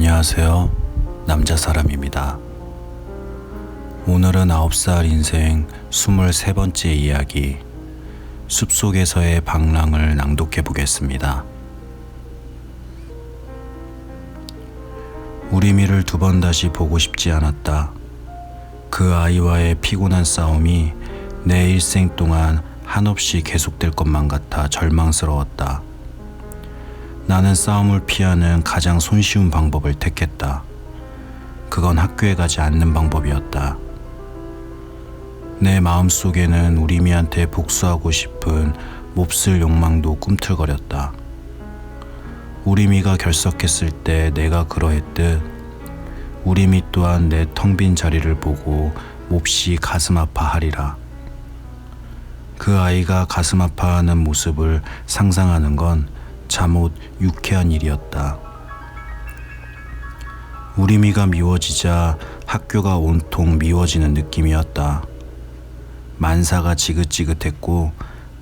안녕하세요. 남자 사람입니다. 오늘은 9살 인생 23번째 이야기 숲속에서의 방랑을 낭독해 보겠습니다. 우리미를 두 번 다시 보고 싶지 않았다. 그 아이와의 피곤한 싸움이 내 일생 동안 한없이 계속될 것만 같아 절망스러웠다. 나는 싸움을 피하는 가장 손쉬운 방법을 택했다. 그건 학교에 가지 않는 방법이었다. 내 마음 속에는 우리미한테 복수하고 싶은 몹쓸 욕망도 꿈틀거렸다. 우리미가 결석했을 때 내가 그러했듯 우리미 또한 내 텅 빈 자리를 보고 몹시 가슴 아파하리라. 그 아이가 가슴 아파하는 모습을 상상하는 건 잠옷 유쾌한 일이었다. 우리미가 미워지자 학교가 온통 미워지는 느낌이었다. 만사가 지긋지긋했고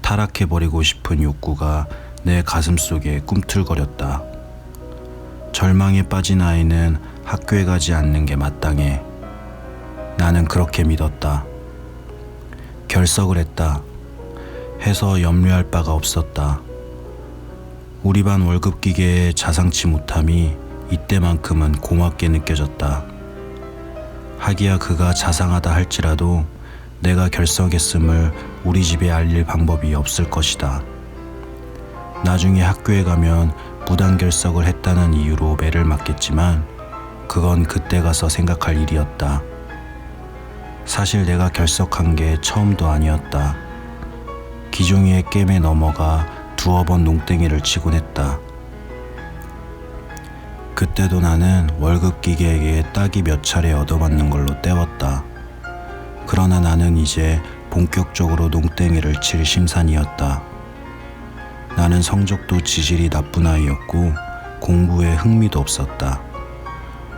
타락해버리고 싶은 욕구가 내 가슴 속에 꿈틀거렸다. 절망에 빠진 아이는 학교에 가지 않는 게 마땅해. 나는 그렇게 믿었다. 결석을 했다. 해서 염려할 바가 없었다. 우리 반 월급 기계의 자상치 못함이 이때만큼은 고맙게 느껴졌다. 하기야 그가 자상하다 할지라도 내가 결석했음을 우리 집에 알릴 방법이 없을 것이다. 나중에 학교에 가면 무단 결석을 했다는 이유로 매를 맞겠지만 그건 그때 가서 생각할 일이었다. 사실 내가 결석한 게 처음도 아니었다. 기종이의 게임에 넘어가 두어 번 농땡이를 치곤 했다. 그때도 나는 월급 기계에게 딱이 몇 차례 얻어맞는 걸로 때웠다. 그러나 나는 이제 본격적으로 농땡이를 칠 심산이었다. 나는 성적도 지질이 나쁜 아이였고 공부에 흥미도 없었다.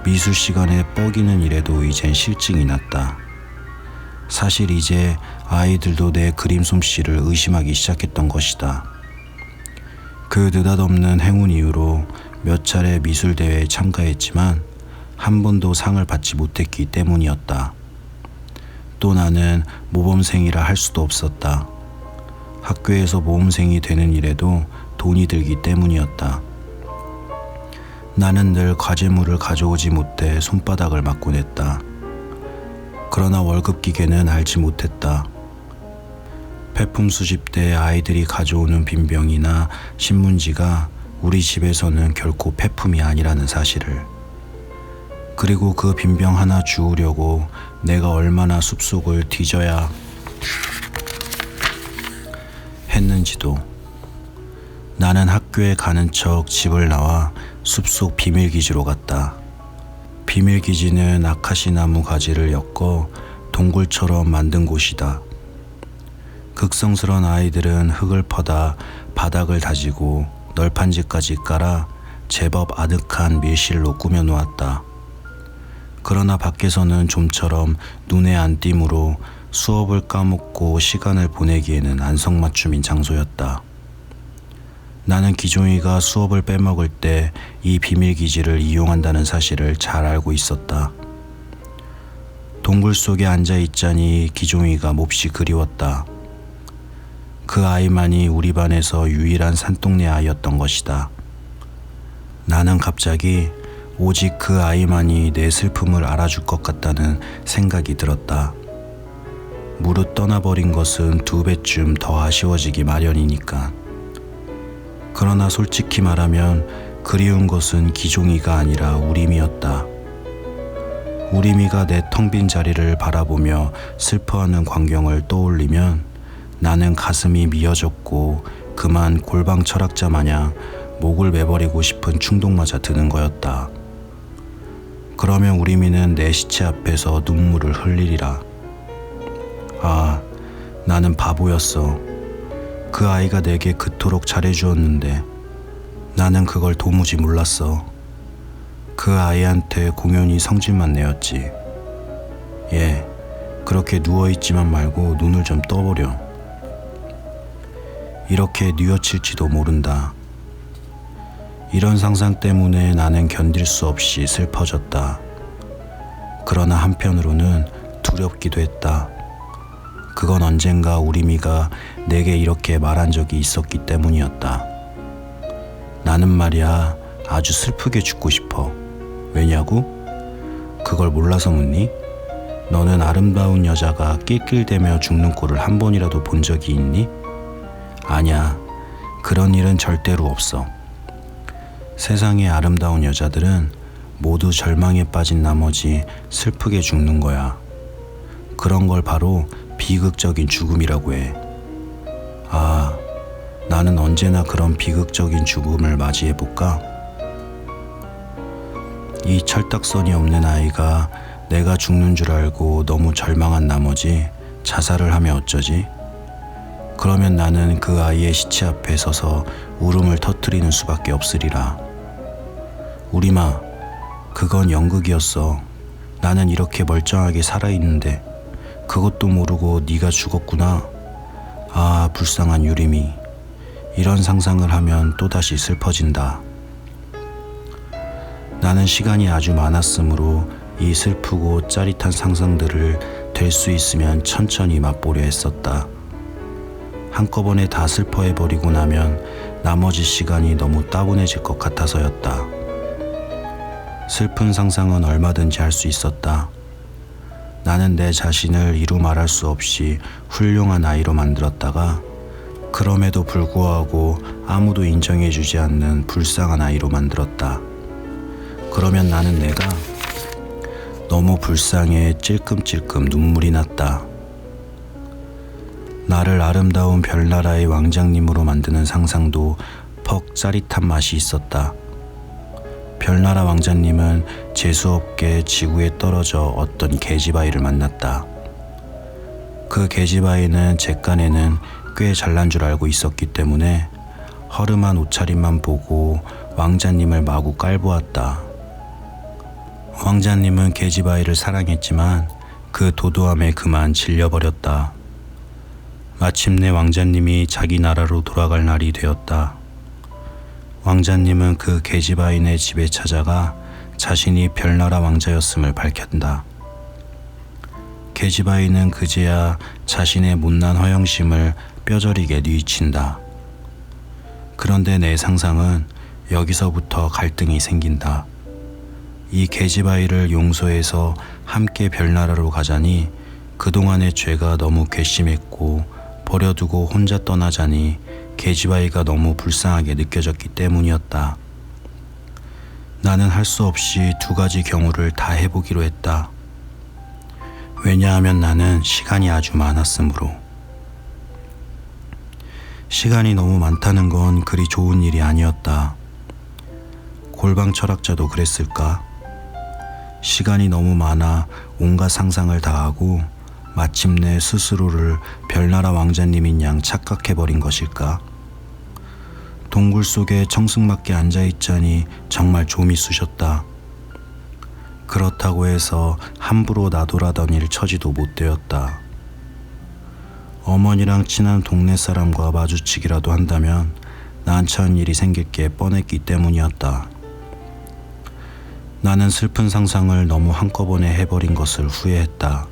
미술 시간에 뻐기는 일에도 이젠 실증이 났다. 사실 이제 아이들도 내 그림 솜씨를 의심하기 시작했던 것이다. 그 느닷없는 행운 이후로 몇 차례 미술 대회에 참가했지만 한 번도 상을 받지 못했기 때문이었다. 또 나는 모범생이라 할 수도 없었다. 학교에서 모범생이 되는 일에도 돈이 들기 때문이었다. 나는 늘 과제물을 가져오지 못해 손바닥을 맞곤 했다. 그러나 월급 기계는 알지 못했다. 폐품 수집 때 아이들이 가져오는 빈병이나 신문지가 우리 집에서는 결코 폐품이 아니라는 사실을. 그리고 그 빈병 하나 주우려고 내가 얼마나 숲속을 뒤져야 했는지도. 나는 학교에 가는 척 집을 나와 숲속 비밀기지로 갔다. 비밀기지는 아카시 나무 가지를 엮어 동굴처럼 만든 곳이다. 극성스런 아이들은 흙을 퍼다 바닥을 다지고 널판지까지 깔아 제법 아득한 밀실로 꾸며 놓았다. 그러나 밖에서는 좀처럼 눈에 안 띄므로 수업을 까먹고 시간을 보내기에는 안성맞춤인 장소였다. 나는 기종이가 수업을 빼먹을 때 이 비밀 기지를 이용한다는 사실을 잘 알고 있었다. 동굴 속에 앉아 있자니 기종이가 몹시 그리웠다. 그 아이만이 우리 반에서 유일한 산동네 아이였던 것이다. 나는 갑자기 오직 그 아이만이 내 슬픔을 알아줄 것 같다는 생각이 들었다. 무릇 떠나버린 것은 두 배쯤 더 아쉬워지기 마련이니까. 그러나 솔직히 말하면 그리운 것은 기종이가 아니라 우림이었다. 우림이가 내 텅 빈 자리를 바라보며 슬퍼하는 광경을 떠올리면 나는 가슴이 미어졌고 그만 골방 철학자 마냥 목을 매버리고 싶은 충동마저 드는 거였다. 그러면 우리미는 내 시체 앞에서 눈물을 흘리리라. 아, 나는 바보였어. 그 아이가 내게 그토록 잘해주었는데 나는 그걸 도무지 몰랐어. 그 아이한테 공연히 성질만 내었지. 예, 그렇게 누워있지만 말고 눈을 좀 떠버려. 이렇게 뉘어칠지도 모른다. 이런 상상 때문에 나는 견딜 수 없이 슬퍼졌다. 그러나 한편으로는 두렵기도 했다. 그건 언젠가 우리 미가 내게 이렇게 말한 적이 있었기 때문이었다. 나는 말이야 아주 슬프게 죽고 싶어. 왜냐고? 그걸 몰라서 묻니? 너는 아름다운 여자가 낄낄대며 죽는 꼴을 한 번이라도 본 적이 있니? 아냐, 그런 일은 절대로 없어. 세상의 아름다운 여자들은 모두 절망에 빠진 나머지 슬프게 죽는 거야. 그런 걸 바로 비극적인 죽음이라고 해. 아, 나는 언제나 그런 비극적인 죽음을 맞이해볼까? 이 철딱선이 없는 아이가 내가 죽는 줄 알고 너무 절망한 나머지 자살을 하면 어쩌지? 그러면 나는 그 아이의 시체 앞에 서서 울음을 터뜨리는 수밖에 없으리라. 우리마, 그건 연극이었어. 나는 이렇게 멀쩡하게 살아있는데 그것도 모르고 네가 죽었구나. 아, 불쌍한 유림이. 이런 상상을 하면 또다시 슬퍼진다. 나는 시간이 아주 많았으므로 이 슬프고 짜릿한 상상들을 될 수 있으면 천천히 맛보려 했었다. 한꺼번에 다 슬퍼해버리고 나면 나머지 시간이 너무 따분해질 것 같아서였다. 슬픈 상상은 얼마든지 할 수 있었다. 나는 내 자신을 이루 말할 수 없이 훌륭한 아이로 만들었다가 그럼에도 불구하고 아무도 인정해주지 않는 불쌍한 아이로 만들었다. 그러면 나는 내가 너무 불쌍해 찔끔찔끔 눈물이 났다. 나를 아름다운 별나라의 왕장님으로 만드는 상상도 퍽 짜릿한 맛이 있었다. 별나라 왕자님은 재수없게 지구에 떨어져 어떤 계집아이를 만났다. 그 계집아이는 제 깐에는 꽤 잘난 줄 알고 있었기 때문에 허름한 옷차림만 보고 왕자님을 마구 깔보았다. 왕자님은 계집아이를 사랑했지만 그 도도함에 그만 질려버렸다. 마침내 왕자님이 자기 나라로 돌아갈 날이 되었다. 왕자님은 그 계집아이네 집에 찾아가 자신이 별나라 왕자였음을 밝혔다. 계집아이는 그제야 자신의 못난 허영심을 뼈저리게 뉘친다. 그런데 내 상상은 여기서부터 갈등이 생긴다. 이 계집아이를 용서해서 함께 별나라로 가자니 그동안의 죄가 너무 괘씸했고 버려두고 혼자 떠나자니 계집아이가 너무 불쌍하게 느껴졌기 때문이었다. 나는 할 수 없이 두 가지 경우를 다 해보기로 했다. 왜냐하면 나는 시간이 아주 많았으므로. 시간이 너무 많다는 건 그리 좋은 일이 아니었다. 골방 철학자도 그랬을까? 시간이 너무 많아 온갖 상상을 다 하고 마침내 스스로를 별나라 왕자님인 양 착각해버린 것일까? 동굴 속에 청승맞게 앉아있자니 정말 좀이 쑤셨다. 그렇다고 해서 함부로 나돌아다닐 처지도 못 되었다. 어머니랑 친한 동네 사람과 마주치기라도 한다면 난처한 일이 생길 게 뻔했기 때문이었다. 나는 슬픈 상상을 너무 한꺼번에 해버린 것을 후회했다.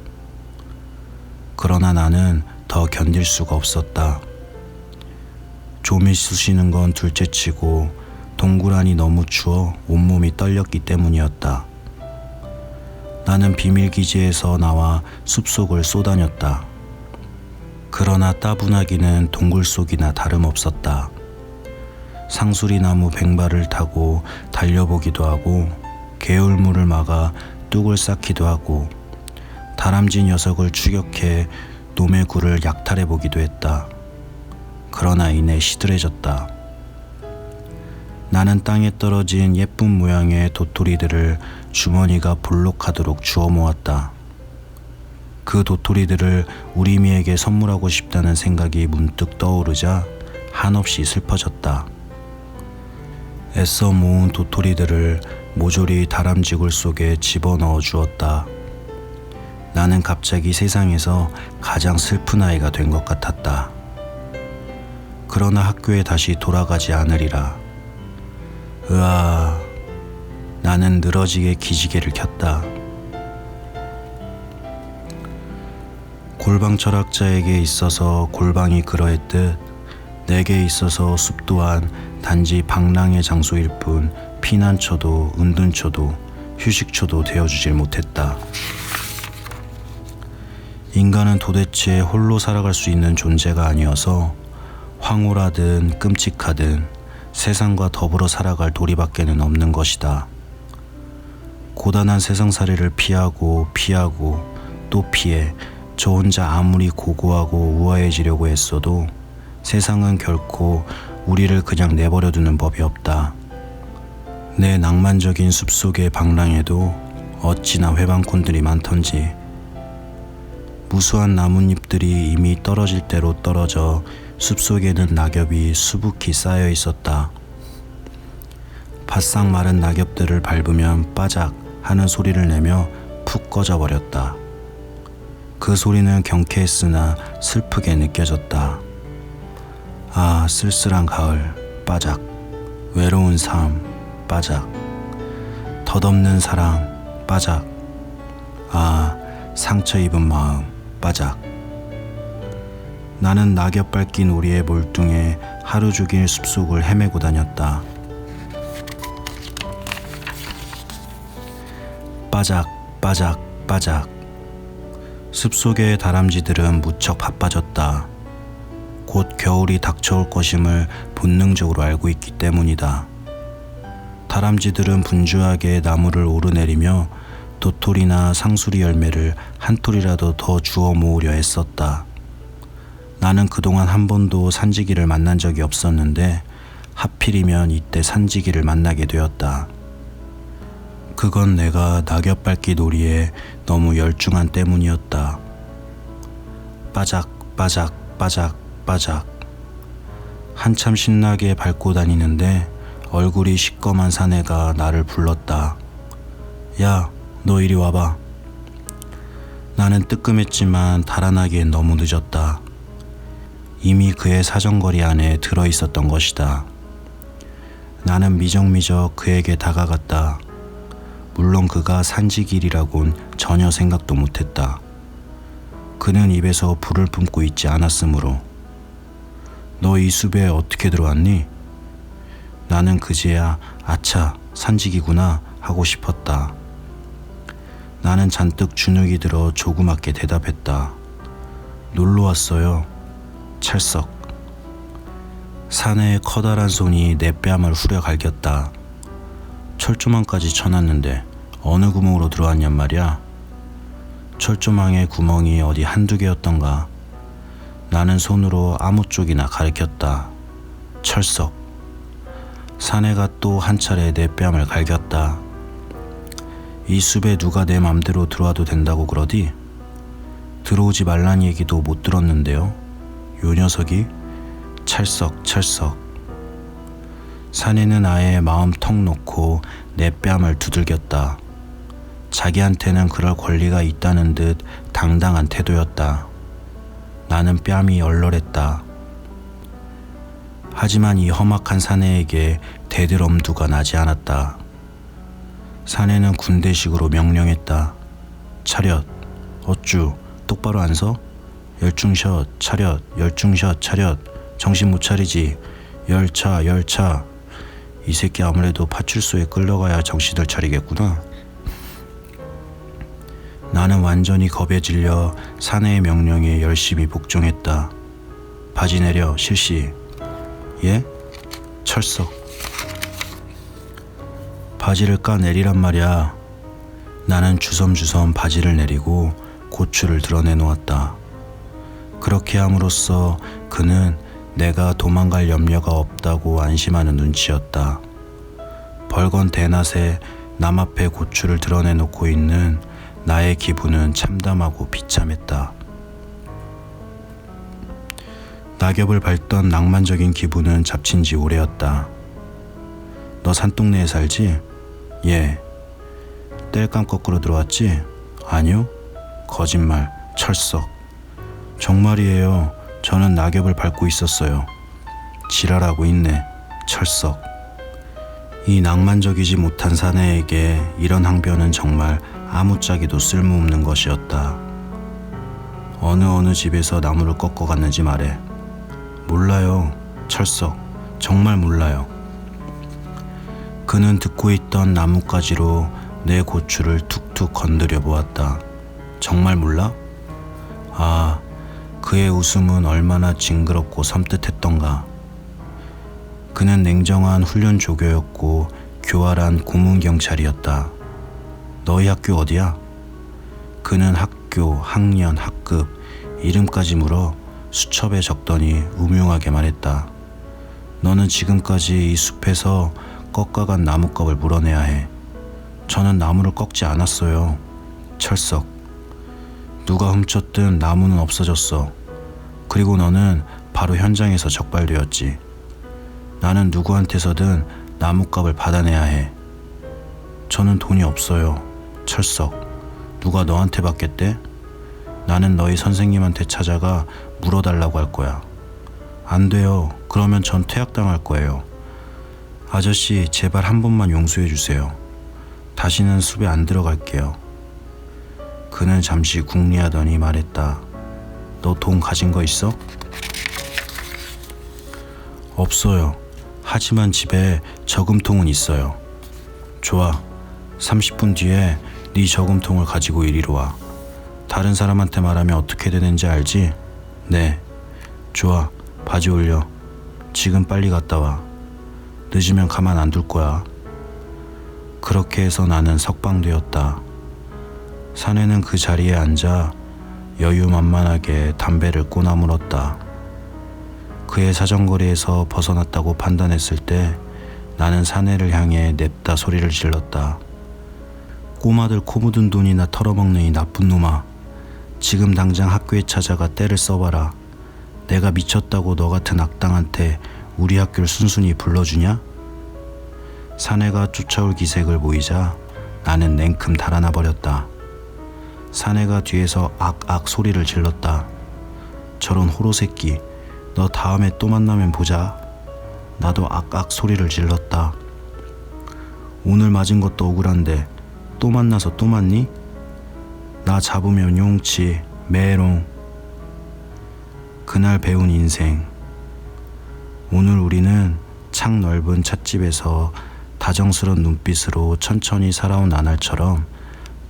그러나 나는 더 견딜 수가 없었다. 좀이 쑤시는 건 둘째치고 동굴 안이 너무 추워 온몸이 떨렸기 때문이었다. 나는 비밀 기지에서 나와 숲속을 쏘다녔다. 그러나 따분하기는 동굴 속이나 다름없었다. 상수리 나무 뱅발을 타고 달려보기도 하고 개울물을 막아 뚝을 쌓기도 하고 다람쥐 녀석을 추격해 놈의 굴을 약탈해 보기도 했다. 그러나 이내 시들해졌다. 나는 땅에 떨어진 예쁜 모양의 도토리들을 주머니가 볼록하도록 주워 모았다. 그 도토리들을 우리미에게 선물하고 싶다는 생각이 문득 떠오르자 한없이 슬퍼졌다. 애써 모은 도토리들을 모조리 다람쥐굴 속에 집어넣어 주었다. 나는 갑자기 세상에서 가장 슬픈 아이가 된 것 같았다. 그러나 학교에 다시 돌아가지 않으리라. 으아, 나는 늘어지게 기지개를 켰다. 골방 철학자에게 있어서 골방이 그러했듯 내게 있어서 숲 또한 단지 방랑의 장소일 뿐 피난처도 은둔처도 휴식처도 되어주질 못했다. 인간은 도대체 홀로 살아갈 수 있는 존재가 아니어서 황홀하든 끔찍하든 세상과 더불어 살아갈 도리밖에는 없는 것이다. 고단한 세상살이를 피하고 피하고 또 피해 저 혼자 아무리 고고하고 우아해지려고 했어도 세상은 결코 우리를 그냥 내버려 두는 법이 없다. 내 낭만적인 숲속의 방랑에도 어찌나 회방꾼들이 많던지 무수한 나뭇잎들이 이미 떨어질 대로 떨어져 숲속에는 낙엽이 수북히 쌓여 있었다. 바싹 마른 낙엽들을 밟으면 빠작 하는 소리를 내며 푹 꺼져 버렸다. 그 소리는 경쾌했으나 슬프게 느껴졌다. 아, 쓸쓸한 가을, 빠작. 외로운 삶, 빠작. 덧없는 사랑, 빠작. 아, 상처 입은 마음, 빠작. 나는 낙엽 밟긴 우리의 몰뚱에 하루 종일 숲속을 헤매고 다녔다. 빠작, 빠작, 빠작. 숲속의 다람쥐들은 무척 바빠졌다. 곧 겨울이 닥쳐올 것임을 본능적으로 알고 있기 때문이다. 다람쥐들은 분주하게 나무를 오르내리며 도토리나 상수리 열매를 한 톨이라도 더 주워 모으려 했었다. 나는 그동안 한 번도 산지기를 만난 적이 없었는데 하필이면 이때 산지기를 만나게 되었다. 그건 내가 낙엽 밟기 놀이에 너무 열중한 때문이었다. 빠작, 빠작, 빠작, 빠작. 한참 신나게 밟고 다니는데 얼굴이 시꺼먼 사내가 나를 불렀다. 야, 너 이리 와봐. 나는 뜨끔했지만 달아나기엔 너무 늦었다. 이미 그의 사정거리 안에 들어 있었던 것이다. 나는 미적미적 그에게 다가갔다. 물론 그가 산지길이라곤 전혀 생각도 못했다. 그는 입에서 불을 뿜고 있지 않았으므로 너 이 숲에 어떻게 들어왔니? 나는 그제야 아차 산지기구나 하고 싶었다. 나는 잔뜩 주눅이 들어 조그맣게 대답했다. 놀러 왔어요. 찰썩. 사내의 커다란 손이 내 뺨을 후려 갈겼다. 철조망까지 쳐놨는데 어느 구멍으로 들어왔냔 말이야. 철조망의 구멍이 어디 한두 개였던가. 나는 손으로 아무 쪽이나 가리켰다. 철석. 사내가 또 한 차례 내 뺨을 갈겼다. 이 숲에 누가 내 맘대로 들어와도 된다고 그러디? 들어오지 말란 얘기도 못 들었는데요. 요 녀석이 찰썩. 사내는 아예 마음 턱 놓고 내 뺨을 두들겼다. 자기한테는 그럴 권리가 있다는 듯 당당한 태도였다. 나는 뺨이 얼얼했다. 하지만 이 험악한 사내에게 대들 엄두가 나지 않았다. 사내는 군대식으로 명령했다. 차렷, 어쭈, 똑바로 안 서? 열중샷, 차렷, 열중샷, 차렷, 정신 못 차리지. 열차, 열차. 이 새끼 아무래도 파출소에 끌려가야 정신을 차리겠구나. 나는 완전히 겁에 질려 사내의 명령에 열심히 복종했다. 바지 내려 실시. 예? 철석. 바지를 까 내리란 말이야. 나는 주섬주섬 바지를 내리고 고추를 드러내 놓았다. 그렇게 함으로써 그는 내가 도망갈 염려가 없다고 안심하는 눈치였다. 벌건 대낮에 남 앞에 고추를 드러내 놓고 있는 나의 기분은 참담하고 비참했다. 낙엽을 밟던 낭만적인 기분은 잡힌 지 오래였다. 너 산동네에 살지? 예. 땔감 거꾸로 들어왔지? 아니요. 거짓말, 철석. 정말이에요. 저는 낙엽을 밟고 있었어요. 지랄하고 있네. 철석. 이 낭만적이지 못한 사내에게 이런 항변은 정말 아무짝에도 쓸모없는 것이었다. 어느 어느 집에서 나무를 꺾어 갔는지 말해. 몰라요. 철석. 정말 몰라요. 그는 듣고 있던 나뭇가지로 내 고추를 툭툭 건드려 보았다. 정말 몰라? 아, 그의 웃음은 얼마나 징그럽고 섬뜩했던가. 그는 냉정한 훈련 조교였고 교활한 고문 경찰이었다. 너희 학교 어디야? 그는 학교, 학년, 학급, 이름까지 물어 수첩에 적더니 우명하게 말했다. 너는 지금까지 이 숲에서 꺾어간 나뭇값을 물어내야 해. 저는 나무를 꺾지 않았어요. 철석. 누가 훔쳤든 나무는 없어졌어. 그리고 너는 바로 현장에서 적발되었지. 나는 누구한테서든 나뭇값을 받아내야 해. 저는 돈이 없어요. 철석. 누가 너한테 받겠대? 나는 너희 선생님한테 찾아가 물어달라고 할 거야. 안 돼요. 그러면 전 퇴학당할 거예요. 아저씨, 제발 한 번만 용서해 주세요. 다시는 숲에 안 들어갈게요. 그는 잠시 궁리하더니 말했다. 너 돈 가진 거 있어? 없어요. 하지만 집에 저금통은 있어요. 좋아. 30분 뒤에 네 저금통을 가지고 이리로 와. 다른 사람한테 말하면 어떻게 되는지 알지? 네. 좋아. 바지 올려. 지금 빨리 갔다 와. 늦으면 가만 안 둘 거야. 그렇게 해서 나는 석방되었다. 사내는 그 자리에 앉아 여유만만하게 담배를 꼬나물었다. 그의 사정거리에서 벗어났다고 판단했을 때 나는 사내를 향해 냅다 소리를 질렀다. 꼬마들 코 묻은 돈이나 털어먹는 이 나쁜 놈아. 지금 당장 학교에 찾아가 때를 써봐라. 내가 미쳤다고 너 같은 악당한테 우리 학교를 순순히 불러주냐? 사내가 쫓아올 기색을 보이자 나는 냉큼 달아나 버렸다. 사내가 뒤에서 악악 소리를 질렀다. 저런 호로 새끼, 너 다음에 또 만나면 보자. 나도 악악 소리를 질렀다. 오늘 맞은 것도 억울한데 또 만나서 또 맞니? 나 잡으면 용치, 메롱. 그날 배운 인생. 오늘 우리는 창 넓은 찻집에서 다정스런 눈빛으로 천천히 살아온 나날처럼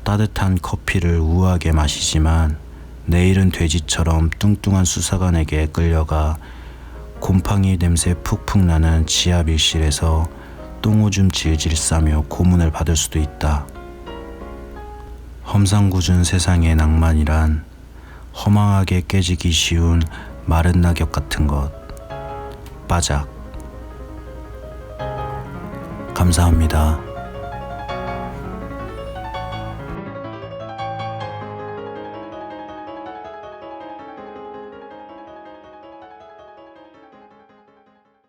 따뜻한 커피를 우아하게 마시지만 내일은 돼지처럼 뚱뚱한 수사관에게 끌려가 곰팡이 냄새 푹푹 나는 지하 밀실에서 똥오줌 질질 싸며 고문을 받을 수도 있다. 험상궂은 세상의 낭만이란 허망하게 깨지기 쉬운 마른 낙엽 같은 것. 빠작. 감사합니다.